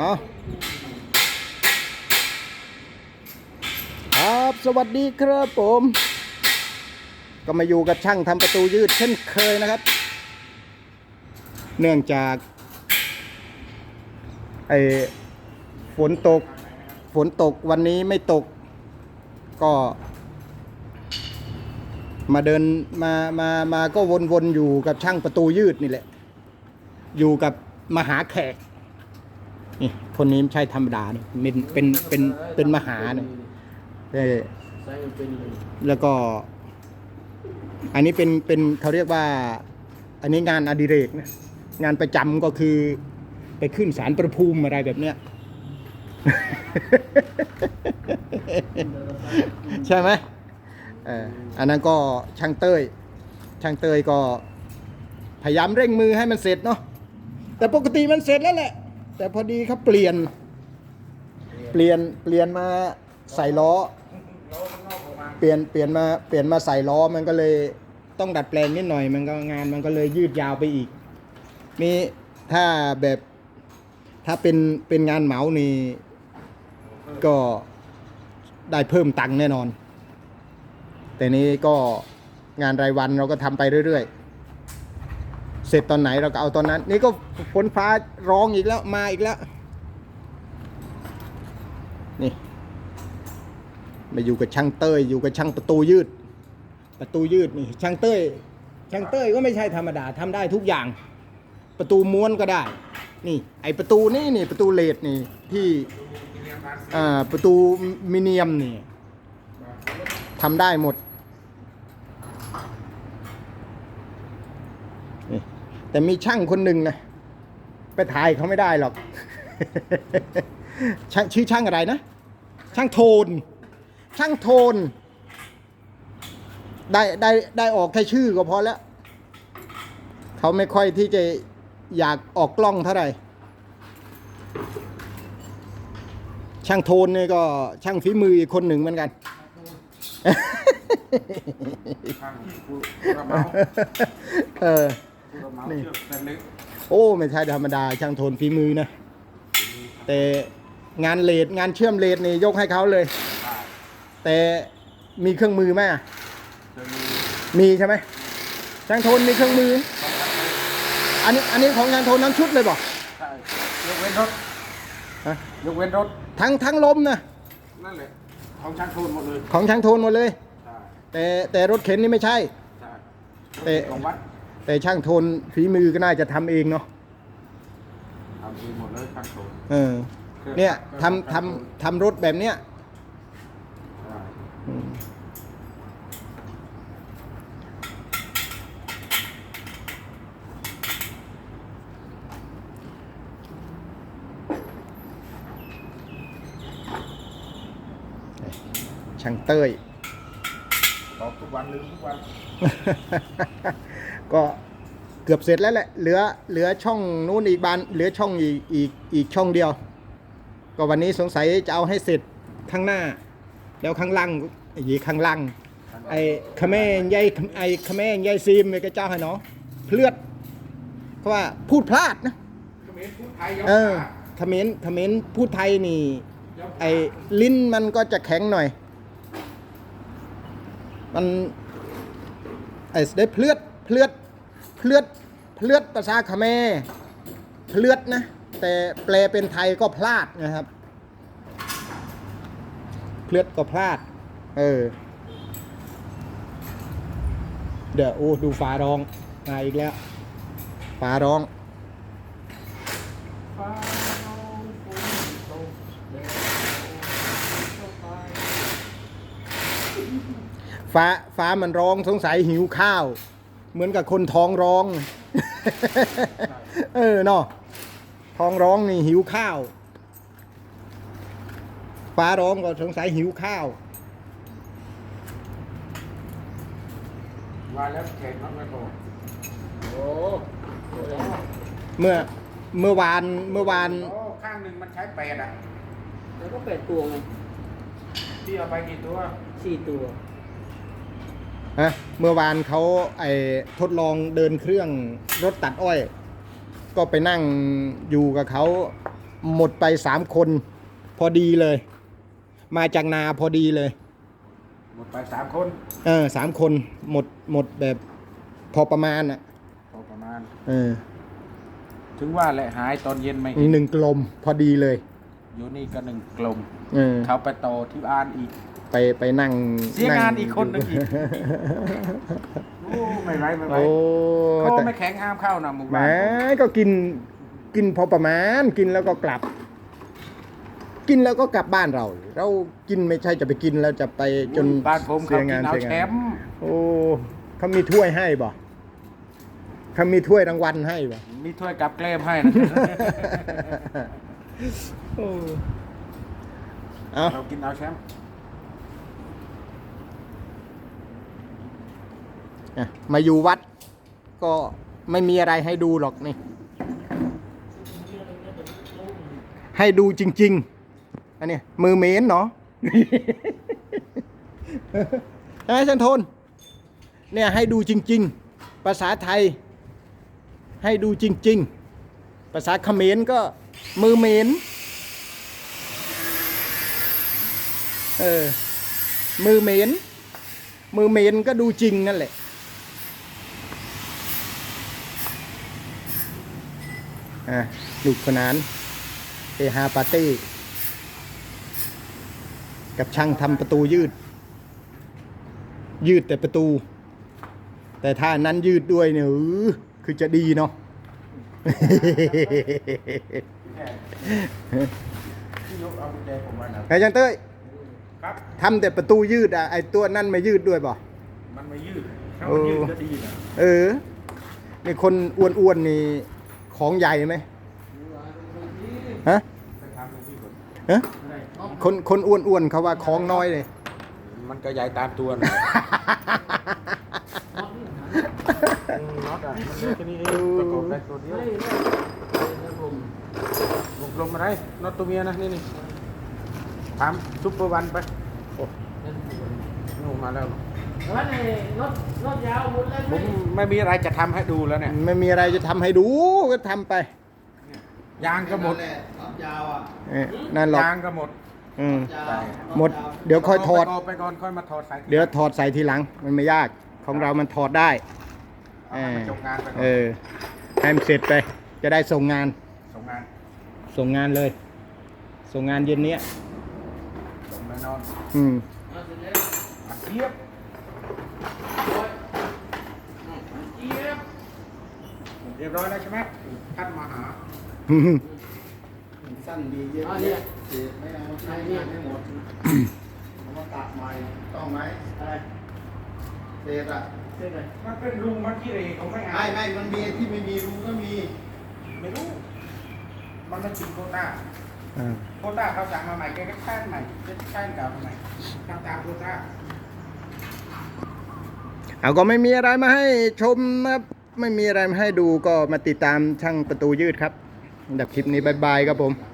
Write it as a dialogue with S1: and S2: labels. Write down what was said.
S1: เอาครับสวัสดีครับผม ก็มาอยู่กับช่างทำประตูยืดเช่นเคยนะครับ เนื่องจากไอ้ฝนตก ฝนตกวันนี้ไม่ตก ก็ มาเดินมามามาก็วนๆอยู่กับช่างประตูยืดนี่แหละ อยู่กับมหาแขก นี่คนนี้ไม่ใช่ธรรมดาเนี่ยเป็นเป็นเป็นเป็นมหาเนี่ยเออแล้วก็ อันนี้เป็นเป็นเขาเรียกว่า อันนี้งานอดิเรกนะงานประจำก็คือ ไปขึ้นสารประภูมิอะไรแบบเนี้ยใช่ไหมเอออันนั้นก็ช่างเต้ย ช่างเต้ยก็ พยายามเร่งมือให้มันเสร็จเนาะแต่ปกติมันเสร็จแล้วแหละ แต่พอดีเขาเปลี่ยน เปลี่ยนเปลี่ยนมาใส่ล้อ เปลี่ยนเปลี่ยนมาเปลี่ยนมาใส่ล้อมันก็เลยต้องดัดแปลงนิดหน่อย มันก็งานมันก็เลยยืดยาวไปอีก นี่ถ้าแบบถ้าเป็นเป็นงานเหมานี่ก็ได้เพิ่มตังค์แน่นอน แต่นี้ก็งานรายวันเราก็ทำไปเรื่อยๆ เสร็จตอนไหนเราก็เอาตอนนั้น นี่ก็ฝนฟ้าร้องอีกแล้วมาอีกแล้ว นี่ มาอยู่กับช่างเต้ยอยู่กับช่างประตูยืด ประตูยืดนี่ช่างเต้ยช่างเต้ยก็ไม่ใช่ธรรมดาทำได้ทุกอย่าง ประตูม้วนก็ได้ นี่ ไอประตูนี่นี่ประตูเลดนี่ที่อ่าประตูมิเนียมนี่ทำได้หมด แต่มีช่างคนหนึ่งนะ ไปถ่ายเขาไม่ได้หรอกช่างชื่อช่างอะไรนะ ช่างโทน ช่างโทน ได้ได้ได้ออกแค่ชื่อก็พอแล้ว เขาไม่ค่อยที่จะอยากออกกล้องเท่าไหร่ ช่างโทนนี่ก็ช่างฝีมืออีกคนหนึ่งเหมือนกัน
S2: ทางผู้ผู้รับเหมา
S1: เออ
S2: ผู้รับเหมา
S1: นี่
S2: เชือกแผ่นเล็ก
S1: โอ้ไม่ใช่ธรรมดาช่างโทนฝีมือนะ แต่งานเลดงานเชื่อมเลดนี่ยกให้เขาเลย
S2: อ่า
S1: แต่มีเครื่องมือไหมอะ
S2: จะมี
S1: มีใช่ไหมช่างโทนมีเครื่องมืออันนี้อันนี้ของช่างโทนน้ำชุดเลยบอก
S2: ใช่ยกเว้นรถ
S1: ฮะ
S2: ยกเว้นรถ
S1: ทั้งทั้งลมนะ
S2: นั่นแหละของช่างโทนหมดเลย
S1: ของช่างโทนหมดเลย
S2: ใช่
S1: แต่แต่รถเข็นนี่ไม่ใช่
S2: ใช่
S1: แต่
S2: ของวัด
S1: แต่ช่างโทนฝีมือก็น่าจะทำเองเนาะ
S2: ทำเองหมดเลยช่างโทน
S1: เออ เนี่ยทำทำทำรถแบบเนี้ย
S2: ใช่
S1: อืมช่างเต้ย
S2: บอกทุกวันลืมทุกวัน
S1: ก็เกือบเสร็จแล้วแหละ เหลือเหลือช่องนู้นอีกบานเหลือช่องอีกอีกอีกช่องเดียว ก็วันนี้สงสัยจะเอาให้เสร็จข้างหน้า แล้วข้างล่างอีกข้างล่างไอ้ขะแม่ยายไอ้ขะแม่ยายซีมเนี่ยก็เจ้าให้เนาะเพลือดเพราะว่าพูดพลาดนะ
S2: เขมรพูดไทยยก
S1: เออ
S2: ขา
S1: เขมรเขมรพูดไทยนี่
S2: ยกขา
S1: ไอ้ลิ้นมันก็จะแข็งหน่อย มันไอ้ได้เพลือด เพลือดเพลือดเพลือดภาษาเขมเพลือดนะ แต่แปลเป็นไทยก็พลาดนะครับ เพลือดก็พลาด เออ เดี๋ยวโอ้ดูฟ้าร้องมาอีกแล้วฟ้าร้อง
S2: ฟ้าร้องฝนตกแดดเข้าไป
S1: ฟ้าฟ้ามันร้องสงสัยหิวข้าว เหมือนกับคนท้องร้อง เออเนาะท้องร้องนี่หิวข้าว ฟ้าร้องก็สงสัยหิวข้าว
S2: มาแล้วแขกรับไม่พอโอ้โห
S1: เมื่อเมื่อวานเมื่อวาน
S2: โอ้ข้างหนึ่งมันใช้แปดอะ
S3: แล้วก็แปดตัวไง
S2: พี่เอาไปกี่ตัว
S3: สี่ตัว
S1: ฮะเมื่อวานเขาไอทดลองเดินเครื่องรถตัดอ้อย ก็ไปนั่งอยู่กับเขาหมดไปสามคนพอดีเลย มาจากนาพอดีเลย
S2: หมดไปสามคน
S1: เออสามคนหมดหมดแบบพอประมาณอะ
S2: พอประมาณ
S1: เออ
S2: ถึงว่าแหละหายตอนเย็นไม่เห็น
S1: หนึ่งกลมพอดีเลย
S2: อยู่นี่ก็หนึ่งกลม
S1: เออ
S2: เขาไปต่อที่บ้านอีก
S1: ไปไปนั่ง
S2: เสียงานอีกคนหนึ่งอีกโอ้ไม่ไหวไม่ไหว
S1: โอ้
S2: เขา
S1: แต่
S2: ไม่แข็งห้ามเข้านะหมู่
S1: แหม
S2: บ้าน
S1: ก็กินกินพอประมาณ กินแล้วก็กลับ กินแล้วก็กลับบ้านเรา เรากินไม่ใช่จะไปกินแล้วจะไปจน
S2: บ้านผม
S1: เสี
S2: เขา
S1: ย
S2: กิ
S1: งาน
S2: นเอา
S1: เสีย
S2: แช
S1: งาน
S2: มป์
S1: โอ้เขามีถ้วยให้บ่เขามีถ้วยรางวัลให้บ่
S2: มีถ้วยกับแกล้มให้นะ
S1: โอ้เอา
S2: เรากินเอาแชมป์
S1: อะ มาอยู่วัด ก็ไม่มีอะไรให้ดูหรอกนี่ ให้ดูจริง ๆ อันนี้มือเมนเนาะใช่ไอ้ชันโทน เนี่ยให้ดูจริง ๆ ภาษาไทย ให้ดูจริง ๆ ภาษาเขมรก็มือเมนเออมือเมนมือเมนก็ดูจริงนั่นแหละ อะลูกขนานเอฮาปาร์ตี้ กับช่างทำประตูยืด ยืดแต่ประตู แต่ถ้านั้นยืดด้วยเนี่ยอื้อคือจะดีเนาะ
S2: ที่ยกเอากุญแจผมไว้นะ
S1: ไอ้จันเต้ย
S2: ครับ
S1: ทำแต่ประตูยืดอะไอ้ตัวนั่นไม่ยืดด้วยป่ะ
S2: มันไม่ยืดถ้ามันยืดก็ดีนะ
S1: เออนี่คนอ้วนๆนี่ ของใหญ่ไหมฮะ
S2: ไปทำดูพี่ก่อน
S1: ฮะคนคนอ้วนๆเขาว่าของน้อยเลย
S2: มันก็ใหญ่ตามตัวนะอืมน็อตอะมันเล็กแค่นี้เองประกอบได้ตัวเดียว
S3: ไม่ไม่ไม่ผม
S2: ลงลงมาได้น็อตตัวเมียนะนี่นี่ถามซุปเปอร์วันไปนู่นมาแล้ว
S3: แต่ว่าในรถรถยาวหมดแล้ว
S2: ผ
S3: ไม่
S2: มไม่มีอะไรจะทำให้ดูแล้วเนี่ย
S1: ไม่มีอะไรจะทำให้ดูก็ทำไป
S2: ยางก็หมด
S1: เออนั่นหรอก
S2: ยางก็หมด
S1: อืม
S2: ใช่
S1: หมดเดี๋ยวค่อยถอด
S2: ไปก่นไปก่อนค่อยมาถอดสายที
S1: เดี๋ยวถอดใส่ทีหลังมันไม่ยากของเรามันถอดได้
S2: เอาให้มันจบงานไปก่อน
S1: เออให้มันเสร็จไป จะได้ส่งงาน
S2: ส่งงาน
S1: ส่งงานเลย ส่งงานเย็นเนี้ย
S2: ส่งแน่นอน
S1: อืม
S3: เอาเสร็จแล้ว
S2: มันเทียบ
S3: เจี๊ยบ
S2: เรียบร้อยแล้วใช่ไหมท่านมาหา
S1: สั้นดีเยอะ
S3: อันนี้
S1: ไม่เอาใช้งานไม่หมดผมมาตัดใหม่ต้องไหม
S3: อะไร
S1: เศษอะ
S3: เสร็จเลย
S2: มันเป็นรูมันกี่เรเขาไม่เอา
S1: ไม่ไม่มันมีที่ไม่มีรูก็มี
S2: ไม่รู้ มันไม่จริงโควต้า
S1: อ่า
S2: โควต้าเขาสั่งมาใหม่แกก็แป้นใหม่เป็นแป้นเก่าใหม่ตามตามโควต้า
S1: เอาก็ไม่มีอะไรมาให้ชมนะครับไม่มีอะไรมาให้ดูก็มาติดตามช่างประตูยืดครับดับคลิปนี้บายบายครับผม